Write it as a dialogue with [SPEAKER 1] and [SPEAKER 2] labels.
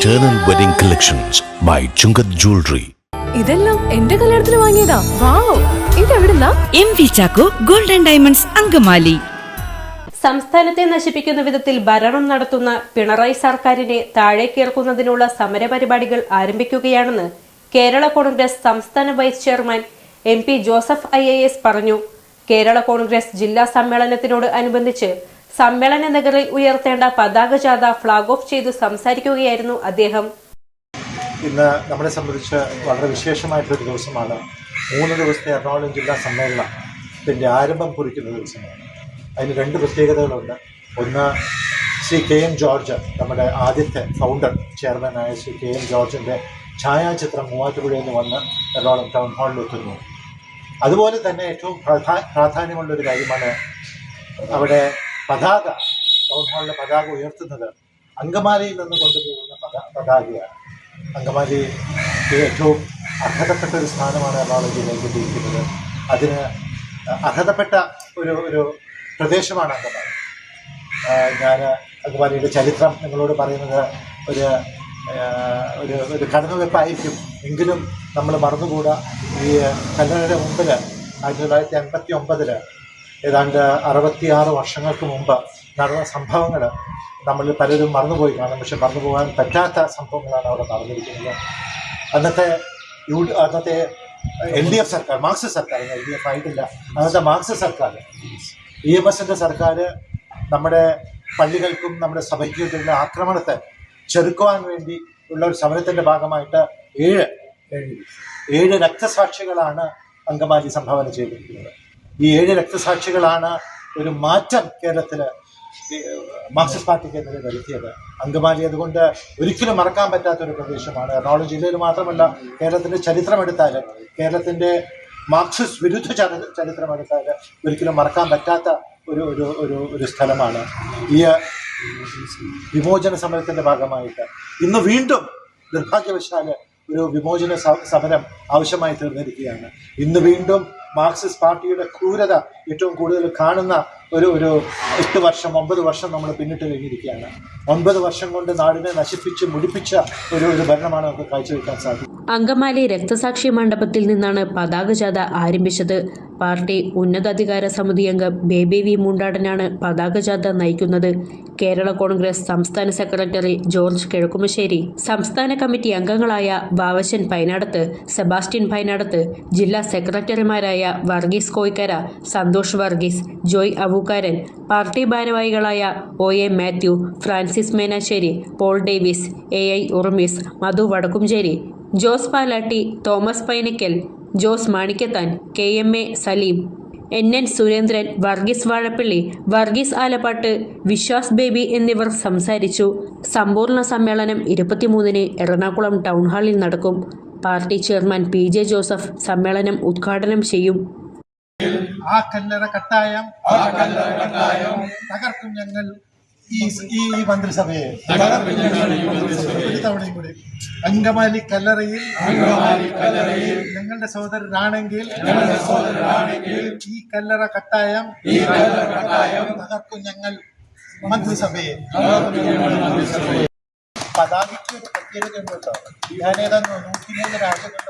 [SPEAKER 1] Eternal Wedding Collections by Chungath Jewelry.
[SPEAKER 2] ഇതെല്ലാം എന്റെ കല്യാണത്തിന് വാങ്ങിയതാ. Wow ഇതെവിടുന്നാ?
[SPEAKER 3] M V Chacko golden diamonds Angamaly.
[SPEAKER 4] സംസ്ഥാനത്തെ നശിപ്പിക്കുന്ന വിധത്തിൽ ഭരണം നടത്തുന്ന പിണറായി സർക്കാരിനെ താഴേക്കിറക്കുന്നതിനുള്ള സമരപരിപാടികൾ ആരംഭിക്കുകയാണെന്ന് കേരള കോൺഗ്രസ് സംസ്ഥാന vice chairman M P Joseph I A S പറഞ്ഞു. കേരള കോൺഗ്രസ് ജില്ലാ സമ്മേളനത്തിനോട് അനുബന്ധിച്ച് സമ്മേളന നഗറിൽ ഉയർത്തേണ്ട പതാക ജാഥ ഫ്ളാഗ് ഓഫ് ചെയ്ത് സംസാരിക്കുകയായിരുന്നു അദ്ദേഹം.
[SPEAKER 5] ഇന്ന് നമ്മളെ സംബന്ധിച്ച് വളരെ വിശേഷമായിട്ടൊരു ദിവസമാണ്. മൂന്ന് ദിവസത്തെ എറണാകുളം ജില്ലാ സമ്മേളനത്തിന്റെ ആരംഭം കുറിക്കുന്ന ദിവസമാണ്. അതിന് രണ്ട് പ്രത്യേകതകളുണ്ട്. ഒന്ന് ശ്രീ കെ എം ജോർജ് നമ്മുടെ ആദ്യത്തെ ഫൗണ്ടർ ചെയർമാനായ ശ്രീ കെ എം ജോർജിന്റെ ഛായാചിത്രം മൂവാറ്റുപുഴയിൽ നിന്ന് വന്ന് എറണാകുളം ടൗൺ ഹാളിൽ എത്തുന്നു. അതുപോലെ തന്നെ ഏറ്റവും പ്രാധാ- പ്രാധാന്യമുള്ളൊരു കാര്യമാണ് അവിടെ പതാക ടൗൺ ഹാളിലെ പതാക ഉയർത്തുന്നത് അങ്കമാലിയിൽ നിന്ന് കൊണ്ടുപോകുന്ന പതാ പതാകയാണ്. അങ്കമാലി ഏറ്റവും അർഹതപ്പെട്ട ഒരു സ്ഥാനമാണ് എറണാകുളം ജില്ലയിൽ കിട്ടിയിരിക്കുന്നത് അതിന് അർഹതപ്പെട്ട ഒരു ഒരു പ്രദേശമാണ് അങ്കമാലി. ഞാൻ അങ്കമാലിയുടെ ചരിത്രം നിങ്ങളോട് പറയുന്നത് ഒരു ഒരു ഒരു കടന്നുവെപ്പായിരിക്കും എങ്കിലും നമ്മൾ മറന്നുകൂടാ. ഈ കല്ലറയുടെ മുമ്പിൽ ആയിരത്തി തൊള്ളായിരത്തി അൻപത്തി ഒമ്പതിൽ ഏതാണ്ട് അറുപത്തിയാറ് വർഷങ്ങൾക്ക് മുമ്പ് നടന്ന സംഭവങ്ങൾ നമ്മൾ പലരും മറന്നുപോയി കാണും. പക്ഷെ മറന്നുപോകാൻ പറ്റാത്ത സംഭവങ്ങളാണ് അവിടെ നടന്നിരിക്കുന്നത്. അന്നത്തെ യു അന്നത്തെ എൽ ഡി എഫ് സർക്കാർ മാർക്സിസ്റ്റ് സർക്കാർ എൽ ഡി എഫ് ആയിട്ടില്ല. അന്നത്തെ മാർക്സിസ്റ്റ് സർക്കാർ ഇ എം എസിന്റെ സർക്കാർ നമ്മുടെ പള്ളികൾക്കും നമ്മുടെ സഭയ്ക്കും ആക്രമണത്തെ ചെറുക്കുവാൻ വേണ്ടി ഉള്ള ഒരു സമരത്തിന്റെ ഭാഗമായിട്ട് ഏഴ് ഏഴ് രക്തസാക്ഷികളാണ് അങ്കമാലി സംഭാവന ചെയ്തിരിക്കുന്നത്. ഈ ഏഴ് രക്തസാക്ഷികളാണ് ഒരു മാറ്റം കേരളത്തിൽ മാർക്സിസ്റ്റ് പാർട്ടിക്കെതിരെ വരുത്തിയത്. അങ്കമാലി അതുകൊണ്ട് ഒരിക്കലും മറക്കാൻ പറ്റാത്ത ഒരു പ്രദേശമാണ്. എറണാകുളം ജില്ലയിൽ മാത്രമല്ല കേരളത്തിന്റെ ചരിത്രമെടുത്താലും കേരളത്തിന്റെ മാർക്സിസ്റ്റ് വിരുദ്ധ ചരി ചരിത്രമെടുത്താൽ ഒരിക്കലും മറക്കാൻ പറ്റാത്ത ഒരു ഒരു ഒരു ഒരു സ്ഥലമാണ്. ഈ വിമോചന സമരത്തിന്റെ ഭാഗമായിട്ട്. ഇന്ന് വീണ്ടും നിർഭാഗ്യവശാൽ ഒരു വിമോചന സമരം ആവശ്യമായി തീർന്നിരിക്കുകയാണ്. ഇന്ന് വീണ്ടും മാർക്സിസ്റ്റ് പാർട്ടിയുടെ ക്രൂരത ഏറ്റവും കൂടുതൽ കാണുന്ന ഒരു ഒരു എട്ട് വർഷം ഒമ്പത് വർഷം നമ്മൾ പിന്നിട്ട് കഴിഞ്ഞിരിക്കുകയാണ്. ഒൻപത് വർഷം കൊണ്ട് നാടിനെ നശിപ്പിച്ച് മുടിപ്പിച്ച ഒരു ഒരു ഭരണമാണ് നമുക്ക് കാഴ്ചവെക്കാൻ സാധിക്കും
[SPEAKER 4] അങ്കമാലി രക്തസാക്ഷി മണ്ഡപത്തിൽ നിന്നാണ് പതാക ജാഥ ആരംഭിച്ചത്. പാർട്ടി ഉന്നതാധികാര സമിതി അംഗം ബേബി വി മുണ്ടാടനാണ് പതാക ജാഥ നയിക്കുന്നത്. കേരള കോൺഗ്രസ് സംസ്ഥാന സെക്രട്ടറി ജോർജ് കിഴക്കുമശ്ശേരി സംസ്ഥാന കമ്മിറ്റി അംഗങ്ങളായ ബാവശൻ പൈനാടത്ത് സെബാസ്റ്റ്യൻ പൈനാടത്ത് ജില്ലാ സെക്രട്ടറിമാരായ വർഗീസ് കോയ്ക്കര സന്തോഷ് വർഗീസ് ജോയ് അവൂക്കാരൻ പാർട്ടി ഭാരവാഹികളായ O A Mathew Francis Menassery Paul Davis A I Urumees Madhu Vadakkumchery Jose Palatty Thomas Painakkal Jose Manikkathan K M A Saleem N N Surendran Varghese Vazhappally Varghese Alappat Viswas Baby എന്നിവർ സംസാരിച്ചു. സമ്പൂർണ സമ്മേളനം ഇരുപത്തിമൂന്നിന് Ernakulam town ഹാളിൽ നടക്കും. Party chairman P J Joseph സമ്മേളനം ഉദ്ഘാടനം ചെയ്യും.
[SPEAKER 5] ആ കല്ലറ കട്ടായം. തകർക്കും ഞങ്ങൾ ഈ ഈ മന്ത്രിസഭയെ. തവണയും കൂടി. അങ്കമാലി കല്ലറയിൽ ഞങ്ങളുടെ സഹോദരനാണെങ്കിൽ ഈ കല്ലറ കട്ടായം തകർക്കും ഞങ്ങൾ മന്ത്രിസഭയെ. പതാകയ്ക്ക് ഒരു പ്രത്യേകത കേട്ടോ. ഞാൻ ഏതാണ്ട് നൂറ്റിമൂന്ന് രാജ്യങ്ങളിൽ